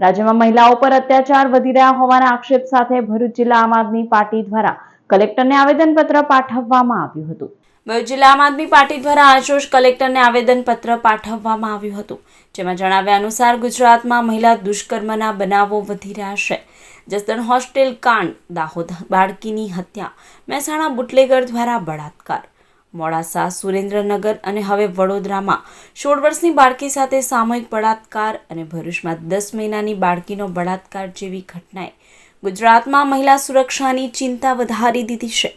રાજ્યમાં મહિલાઓ પર અત્યાચાર વધી રહ્યા હોવાના આક્ષેપ સાથે ભરૂચ જિલ્લા આમ આદમી પાર્ટી દ્વારા કલેક્ટરને આવેદનપત્ર પાઠવવામાં આવ્યું હતું. ભરૂચ જિલ્લા આમ આદમી પાર્ટી દ્વારા આજરોજ કલેક્ટરને આવેદનપત્ર પાઠવવામાં આવ્યું હતું, જેમાં જણાવ્યા અનુસાર ગુજરાતમાં મહિલા દુષ્કર્મના બનાવો વધી રહ્યા છે. જસદણ હોસ્ટેલ કાંડ, દાહોદ બાળકીની હત્યા, મહેસાણા બુટલેગર દ્વારા બળાત્કાર. મોડાસા સુરેન્દ્રનગર અને હવે વડોદરામાં સોળ વર્ષની બાળકી સાથે સામૂહિક બળાત્કાર અને ભરૂચમાં દસ મહિનાની બાળકીનો બળાત્કાર જેવી ઘટનાએ ગુજરાતમાં મહિલા સુરક્ષાની ચિંતા વધારી દીધી છે.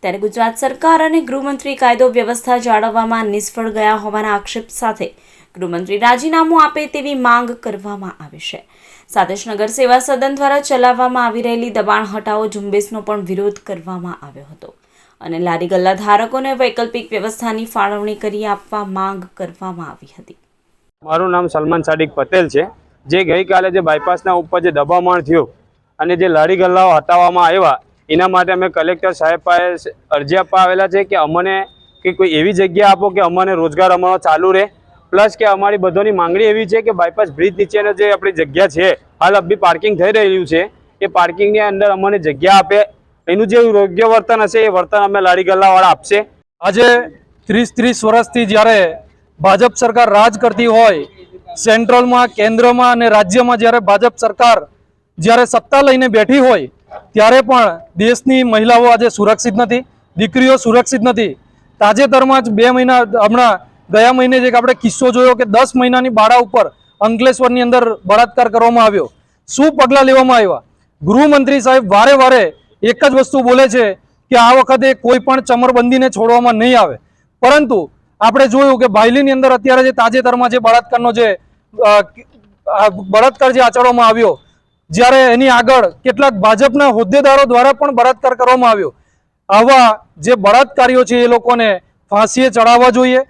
ત્યારે ગુજરાત સરકાર અને ગૃહમંત્રી કાયદો વ્યવસ્થા જાળવવામાં નિષ્ફળ ગયા હોવાના આક્ષેપ સાથે ગૃહમંત્રી રાજીનામું આપે તેવી માંગ કરવામાં આવી છે. સાથે નગર સેવા સદન દ્વારા ચલાવવામાં આવી રહેલી દબાણ હટાવો ઝુંબેશનો પણ વિરોધ કરવામાં આવ્યો હતો. અને લારી ગલ્લા ધારકોને વૈકલ્પિક વ્યવસ્થાની ફાળવણી કરી આપવા માંગ કરવામાં આવી હતી. મારું નામ સલમાન સાડિક પટેલ છે. જે ગઈકાલે જે બાયપાસના ઉપર જે દબામણ થયું અને જે લારી ગલ્લાઓ હટાવવામાં આવ્યા, એના માટે અમે કલેક્ટર સાહેબ પાસે અરજી આપવા આવેલા છે કે અમને કે કોઈ એવી જગ્યા આપો કે અમને રોજગાર અમારો ચાલુ રહે. પ્લસ કે અમારી બધોની માંગણી એવી છે કે બાયપાસ બ્રિજ નીચેનો જે આપણી જગ્યા છે, હાલ અભી પાર્કિંગ થઈ રહ્યું છે. એ પાર્કિંગની અંદર અમને જગ્યા આપે એનું જે યોગ્ય વર્તન હશે, એ વર્તન અમે લારી ગલ્લાવાળા આપશે. આજે ત્રીસ ત્રીસ વર્ષથી જ્યારે ભાજપ સરકાર રાજ કરતી હોય, સેન્ટ્રલમાં, કેન્દ્રમાં અને રાજ્યમાં જ્યારે ભાજપ સરકાર જ્યારે સત્તા લઈને બેઠી હોય, ત્યારે પણ દેશની મહિલાઓ આજે સુરક્ષિત નથી, દીકરીઓ સુરક્ષિત નથી. તાજેતરમાં જ બે મહિના, હમણાં ગયા મહિને જે આપણે કિસ્સો જોયો કે દસ મહિનાની બાળા ઉપર અંકલેશ્વરની અંદર બળાત્કાર કરવામાં આવ્યો. શું પગલાં લેવામાં આવ્યા? ગૃહમંત્રી સાહેબ વારે વારે એક જ વસ્તુ બોલે છે કે આ વખતે કોઈ પણ ચમરબંધીને છોડવામાં નહીં આવે. પરંતુ આપણે જોયું કે ભાઈલીની અંદર અત્યારે જે તાજેતરમાં જે બળાત્કારનો જે બળાત્કાર જે આચરવામાં આવ્યો, જ્યારે એની આગળ કેટલાક ભાજપના હોદ્દેદારો દ્વારા પણ બળાત્કાર કરવામાં આવ્યો. આવા જે બળાત્કારીઓ છે એ લોકોને ફાંસીએ ચડાવવા જોઈએ.